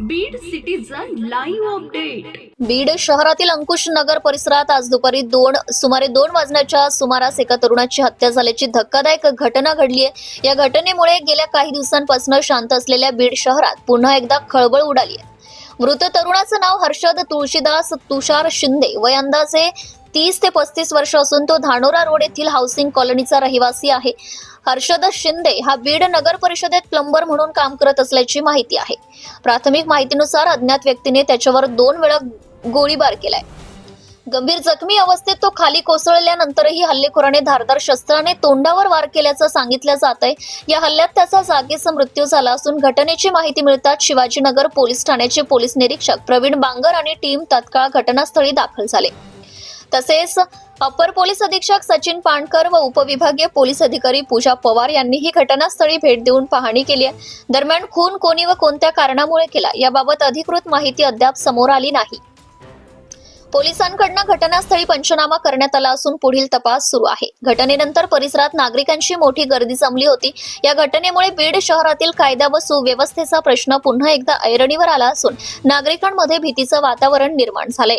Beed citizen live update Beed शहरातील अंकुश नगर परिसरात आज दुपारी दोन सुमारे दोन वाजण्याच्या सुमारास एका तरुणाची हत्या झाल्याची धक्कादायक घटना घडली आहे. या घटनेमुळे गेल्या काही दिवसांपासून शांत असलेल्या बीड शहरात पुन्हा एकदा खळबळ उडाली आहे. मृत तरुणाचं नाव हर्षद तुळशीदास तुषार शिंदे. वय अंदाजे तीस ते पस्तीस वर्ष असून तो धानोरा रोड येथील हाऊसिंग कॉलनीचा रहिवासी आहे. हर्षद शिंदे हा बीड नगर परिषदेत प्लंबर म्हणून काम करत असल्याची माहिती आहे. प्राथमिक माहितीनुसार अज्ञात व्यक्तीने त्याच्यावर दोन वेळा गोळीबार केलाय. गंभीर जखमी अवस्थेत तो खाली कोसळल्यानंतरही हल्लेखोराने धारदार शस्त्राने तोंडावर वार केल्याचं सांगितलं जात आहे. या हल्ल्यात त्याचा जागेचा मृत्यू झाला असून घटनेची माहिती मिळताच शिवाजीनगर पोलीस ठाण्याचे पोलीस निरीक्षक प्रवीण बांगर आणि टीम तत्काळ घटनास्थळी दाखल झाले. तसेच अपर पोलीस अधीक्षक सचिन पाणकर व उपविभागीय पोलीस अधिकारी पूजा पवार यांनीही घटनास्थळी भेट देऊन पाहणी केली आहे. दरम्यान खून कोणी व कोणत्या कारणामुळे केला याबाबत अधिकृत माहिती अद्याप समोर आली नाही. पोलिसांकडनं घटनास्थळी पंचनामा करण्यात आला असून पुढील तपास सुरू आहे. घटनेनंतर परिसरात नागरिकांची मोठी गर्दी जमली होती. या घटनेमुळे बीड शहरातील कायदा व सुव्यवस्थेचा प्रश्न पुन्हा एकदा ऐरणीवर आला असून नागरिकांमध्ये भीतीचं वातावरण निर्माण झालंय.